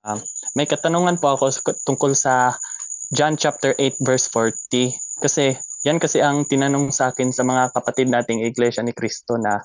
Um, may katanungan po ako tungkol sa John chapter 8 verse 40 kasi yan kasi ang tinanong sa akin sa mga kapatid nating iglesia ni Cristo na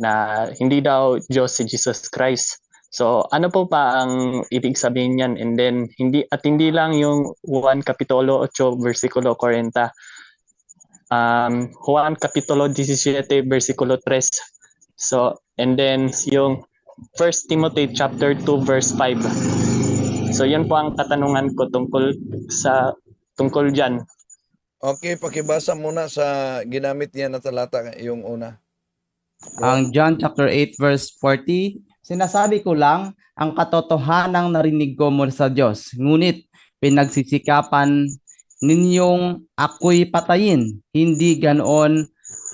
na hindi daw Diyos si Jesus Christ. So ano po pa ang ibig sabihin niyan and then hindi at hindi lang yung Juan kapitulo 8 versikulo 40 um, Juan Kapitulo 17, versikulo 3. So, and then yung 1 Timothy chapter 2 verse 5. So, yun po ang katanungan ko tungkol sa tungkol diyan. Okay, pakibasa muna sa ginamit niya na talata yung una. Ang John chapter 8 verse 40, sinasabi ko lang ang katotohanang narinig ko mula sa Diyos. Ngunit pinagsisikapan ninyong ako'y patayin. Hindi ganoon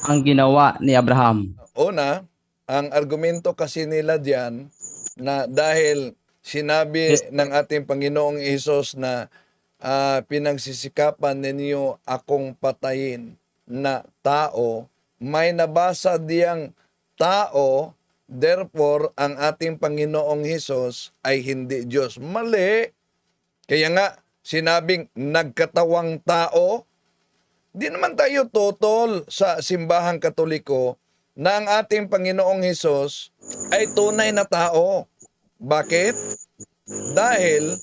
ang ginawa ni Abraham. Una, ang argumento kasi nila diyan na dahil sinabi ng ating Panginoong Isos na ah, pinagsisikapan ninyo akong patayin na tao, may nabasa diyang tao, therefore ang ating Panginoong Hesus ay hindi Diyos. Mali. Kaya nga, sinabing nagkatawang tao, Di naman tayo totol sa simbahang katoliko na ang ating Panginoong Hesus ay tunay na tao. Bakit? Dahil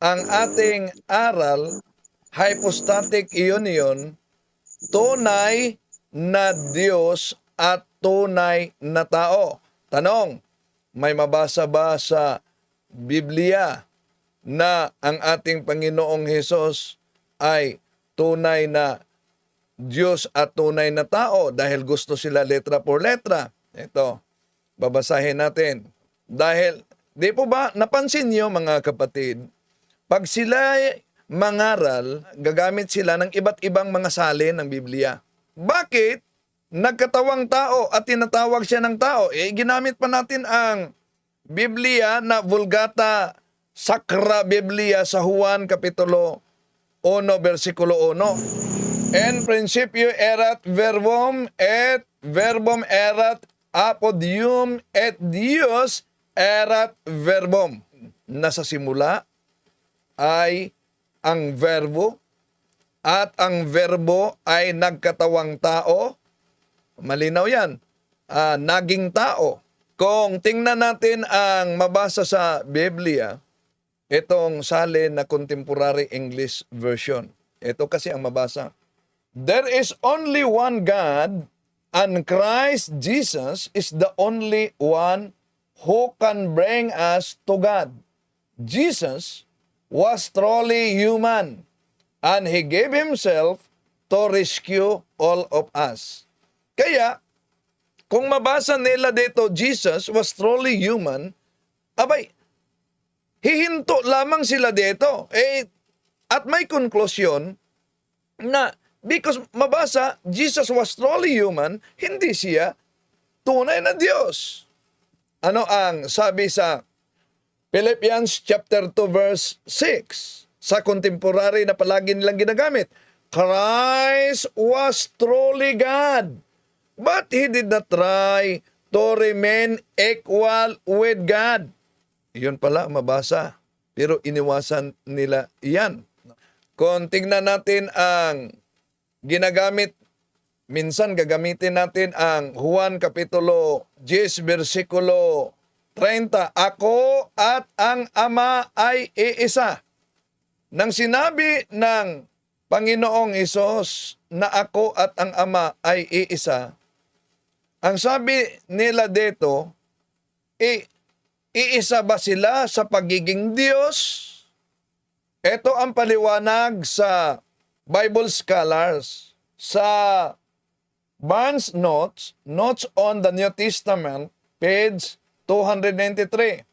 ang ating aral, hypostatic union, tunay na Diyos at tunay na tao. Tanong, may mabasa ba sa Biblia na ang ating Panginoong Hesus ay tunay na Diyos at tunay na tao dahil gusto sila letra por letra. Ito, babasahin natin. Dahil, di po ba, napansin niyo mga kapatid, pag sila mangaral, gagamit sila ng iba't ibang mga salin ng Biblia. Bakit? Nagkatawang tao at tinatawag siya ng tao. Eh, ginamit pa natin ang Biblia na Vulgata Sacra Biblia sa Juan Kapitulo 1, versikulo 1. En principio erat verbum et verbum erat apodium et Dios erat verbum. Nasa simula ay ang verbo at ang verbo ay nagkatawang tao. Malinaw yan. Ah, naging tao. Kung tingnan natin ang mabasa sa Biblia, itong salin na contemporary English version. Ito kasi ang mabasa. There is only one God, and Christ Jesus is the only one who can bring us to God. Jesus was truly human, and He gave Himself to rescue all of us. Kaya, kung mabasa nila dito, Jesus was truly human, abay, hihinto lamang sila dito. Eh, at may konklusyon na because mabasa, Jesus was truly human, hindi siya tunay na Diyos. Ano ang sabi sa Philippians chapter 2 verse 6 sa contemporary na palagi nilang ginagamit? Christ was truly God, but He did not try to remain equal with God. Yun pala, mabasa. Pero iniwasan nila iyan. Kung tingnan natin ang ginagamit, minsan gagamitin natin ang Juan Kapitulo 10, versikulo 30. Ako at ang Ama ay iisa. Nang sinabi ng Panginoong Isos na ako at ang Ama ay iisa, ang sabi nila dito, i- iisa ba sila sa pagiging Diyos? Ito ang paliwanag sa Bible scholars sa Barnes Notes, Notes on the New Testament, page 293.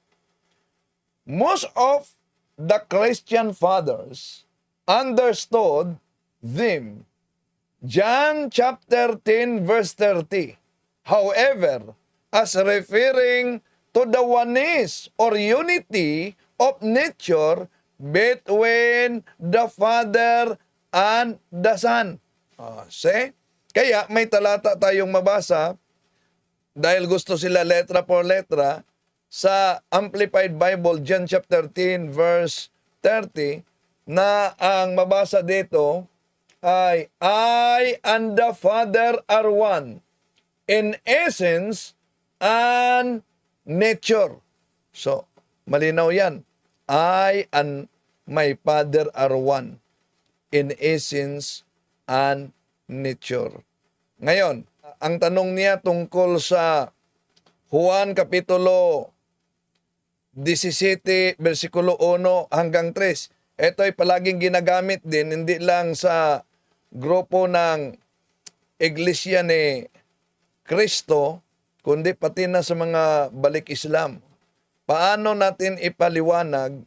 Most of the Christian fathers understood them. John chapter 10 verse 30. However, as referring to the oneness or unity of nature between the Father and the Son. Ah, see? Kaya may talata tayong mabasa dahil gusto sila letra por letra sa Amplified Bible, John chapter 10, verse 30, na ang mabasa dito ay, I and the Father are one in essence and nature. So, malinaw yan. I and my Father are one in essence and nature. Ngayon, ang tanong niya tungkol sa Juan Kapitulo 17, versikulo 1 hanggang 3. Ito ay palaging ginagamit din, hindi lang sa grupo ng Iglesia ni Kristo, kundi pati na sa mga balik Islam. Paano natin ipaliwanag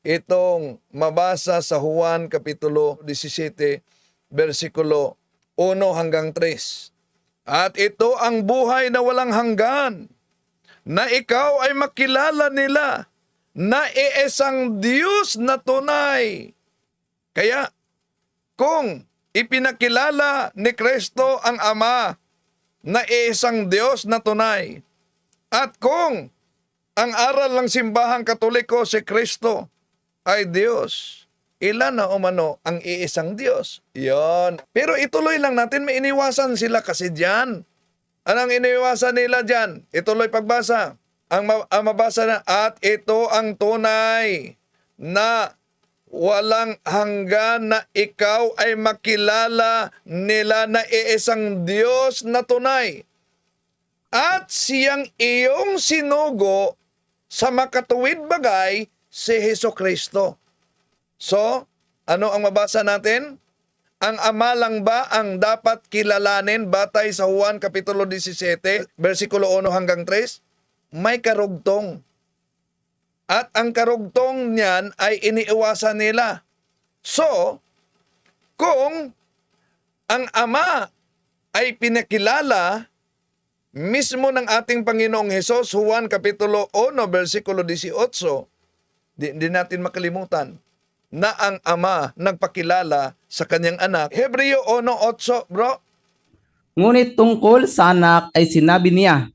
itong mabasa sa Juan Kapitulo 17, versikulo 1 hanggang 3. At ito ang buhay na walang hanggan, na ikaw ay makilala nila na iisang Diyos na tunay. Kaya kung ipinakilala ni Kristo ang Ama na iisang Diyos na tunay, at kung ang aral ng simbahang katoliko si Kristo ay Diyos, ilan na umano ang iisang Diyos? Yon. Pero ituloy lang natin, may iniwasan sila kasi diyan. Anong iniwasan nila diyan? Ituloy pagbasa. Ang, ma- ang mabasa na, at ito ang tunay na walang hanggan na ikaw ay makilala nila na iisang Diyos na tunay. At siyang iyong sinugo sa makatuwid bagay si Heso Kristo. So, ano ang mabasa natin? Ang ama lang ba ang dapat kilalanin batay sa Juan Kapitulo 17, versikulo 1 hanggang 3? May karugtong. At ang karugtong niyan ay iniiwasan nila. So, kung ang ama ay pinakilala mismo ng ating Panginoong Hesus, Juan Kapitulo 1, versikulo 18, di, di natin makalimutan na ang ama nagpakilala sa kanyang anak. Hebreo 1.8, bro. Ngunit tungkol sa anak ay sinabi niya,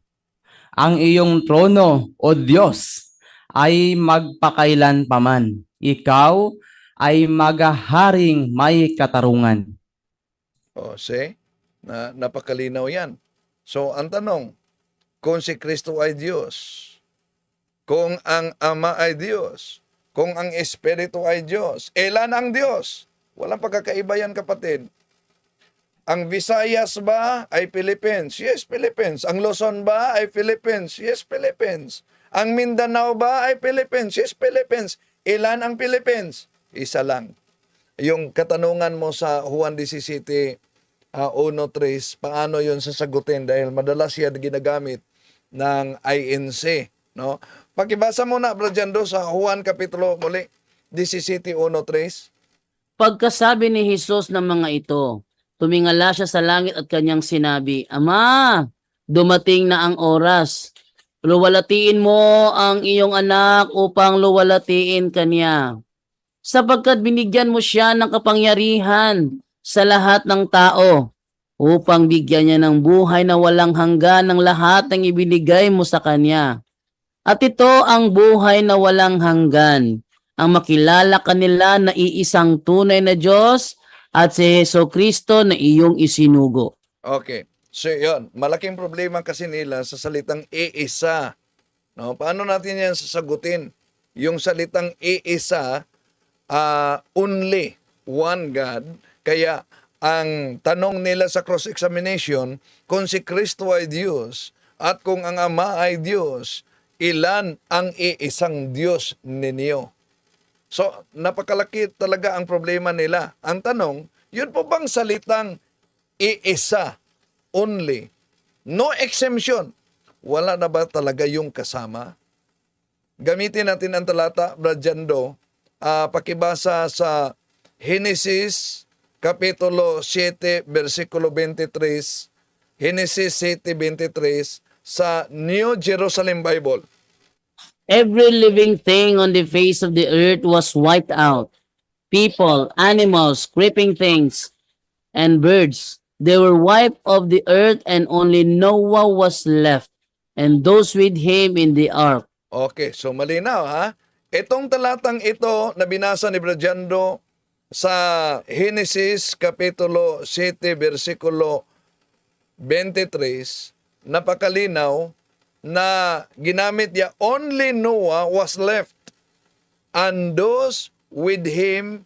ang iyong trono, O Diyos, ay magpakailan paman. Ikaw ay magaharing may katarungan. O, see? Na, napakalinaw yan. So, ang tanong, kung si Kristo ay Diyos, kung ang Ama ay Diyos, kung ang Espiritu ay Diyos, ilan ang Diyos? Walang pagkakaiba yan, kapatid. Ang Visayas ba ay Philippines? Yes, Philippines. Ang Luzon ba ay Philippines? Yes, Philippines. Ang Mindanao ba ay Philippines? Yes, Philippines. Ilan ang Philippines? Isa lang. Yung katanungan mo sa Juan 17, uh, 1.3, paano yun sasagutin? Dahil madalas yan ginagamit ng INC. No? Pakibasa mo na, Brajando, sa Juan Kapitulo muli, 17.1.3. Pagkasabi ni Jesus ng mga ito, tumingala siya sa langit at kanyang sinabi, Ama, dumating na ang oras. Luwalatiin mo ang iyong anak upang luwalatiin kanya. Sapagkat binigyan mo siya ng kapangyarihan sa lahat ng tao upang bigyan niya ng buhay na walang hanggan ng lahat ng ibinigay mo sa kanya. At ito ang buhay na walang hanggan, ang makilala kanila na iisang tunay na Diyos at si Heso Kristo na iyong isinugo. Okay. So, yun. Malaking problema kasi nila sa salitang iisa. No? Paano natin yan sasagutin? Yung salitang iisa, ah, only one God. Kaya, ang tanong nila sa cross-examination, kung si Kristo ay Diyos at kung ang Ama ay Diyos, ilan ang iisang Diyos ninyo? So, napakalaki talaga ang problema nila. Ang tanong, yun po bang salitang iisa, only, no exemption, wala na ba talaga yung kasama? Gamitin natin ang talata, Brajando, ah, pakibasa sa Genesis Kapitulo 7, versikulo 23, Genesis 7:23 sa New Jerusalem Bible. Every living thing on the face of the earth was wiped out. People, animals, creeping things, and birds. They were wiped off the earth and only Noah was left and those with him in the ark. Okay, so malinaw ha. Itong talatang ito na binasa ni Brajando sa Genesis Kapitulo 7, versikulo 23, napakalinaw na ginamit niya, only Noah was left and those with him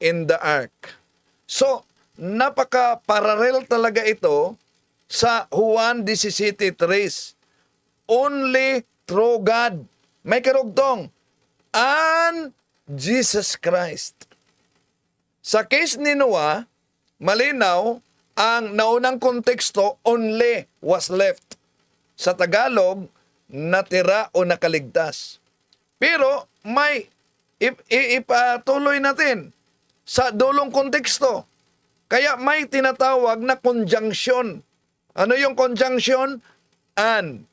in the ark. So, napaka-parallel talaga ito sa Juan 17.3. Only through God. May karugtong. And Jesus Christ. Sa case ni Noah, malinaw, ang naunang konteksto, only was left. Sa Tagalog, natira o nakaligtas. Pero may ipatuloy natin sa dulong konteksto. Kaya may tinatawag na conjunction. Ano yung conjunction? And.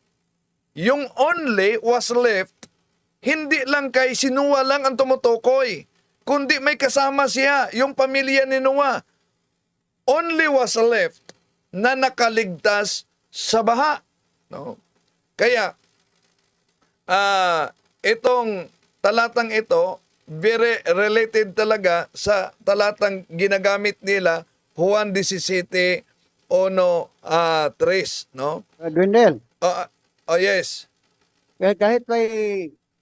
Yung only was left, hindi lang kay si Noah lang ang tumutukoy, kundi may kasama siya, yung pamilya ni Noah. Only was left na nakaligtas sa baha. No? Kaya, ah itong talatang ito, very related talaga sa talatang ginagamit nila, Juan 17, ono ah 3, no? Uh, Dwindle, Oh, oh yes. kaya kahit may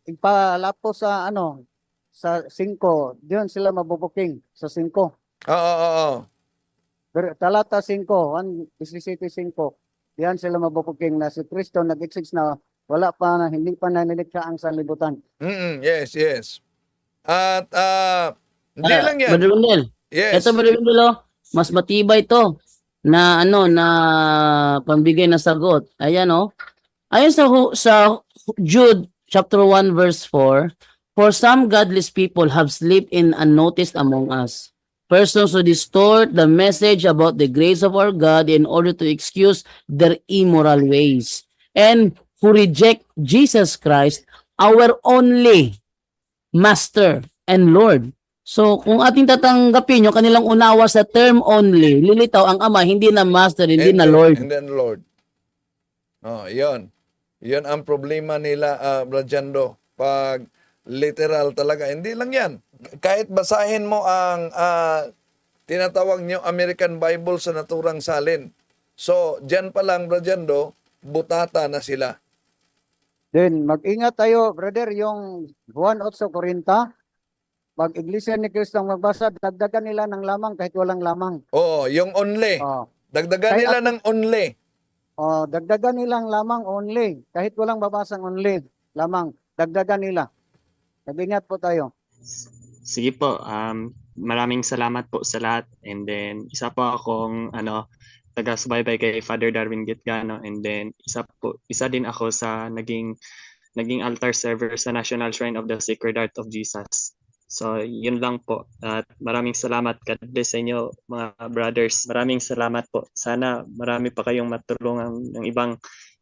ipalapo sa ano, sa 5, diyon sila mabubuking sa 5. Oo, oo, oo. Pero talata 5, 1, 17, 5, diyan sila mabubuking na si Kristo nag-exist na wala pa na, hindi pa na nilikha ang sanlibutan. Mm, yes, yes. At ah, hindi Ah, lang yan. Wendell, Yes. Ito Wendell, oh, mas matibay to na ano na pambigay na sagot. Ayan oh. Ayon sa sa Jude chapter 1 verse 4, for some godless people have slipped in unnoticed among us. Persons who distort the message about the grace of our God in order to excuse their immoral ways and who reject Jesus Christ, our only Master and Lord. So, kung ating tatanggapin yung kanilang unawa sa term only, lilitaw ang Ama, hindi na Master, hindi And na then- Lord. And then Lord. Oh, yon. Yon ang problema nila, uh, Brajando. Pag literal talaga. Hindi lang yan. Kahit basahin mo ang ah, tinatawag niyo American Bible sa naturang salin. So, dyan pa lang, Brajando, butata na sila. Then mag-ingat tayo, brother, yung Juan 8:40, pag iglesia ni Kristo ang magbasa, dagdagan nila ng lamang kahit walang lamang. Oo, yung only. Oh, Dagdagan Kaya- nila ng only. oh, dagdagan nilang lamang only, kahit walang babasang only, lamang, dagdagan nila. Mag-ingat po tayo. Sige po, um, maraming salamat po sa lahat. And then, isa po akong ano, taga-subaybay kay Father Darwin Gitgano. And then, isa po, isa din ako sa naging naging altar server sa National Shrine of the Sacred Heart of Jesus. So, yun lang po. At maraming salamat. God bless sa inyo, mga brothers. Maraming salamat po. Sana marami pa kayong matulungan ng ibang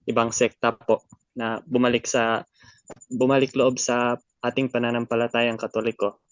ibang sekta po na bumalik sa bumalik loob sa ating pananampalatayang katoliko.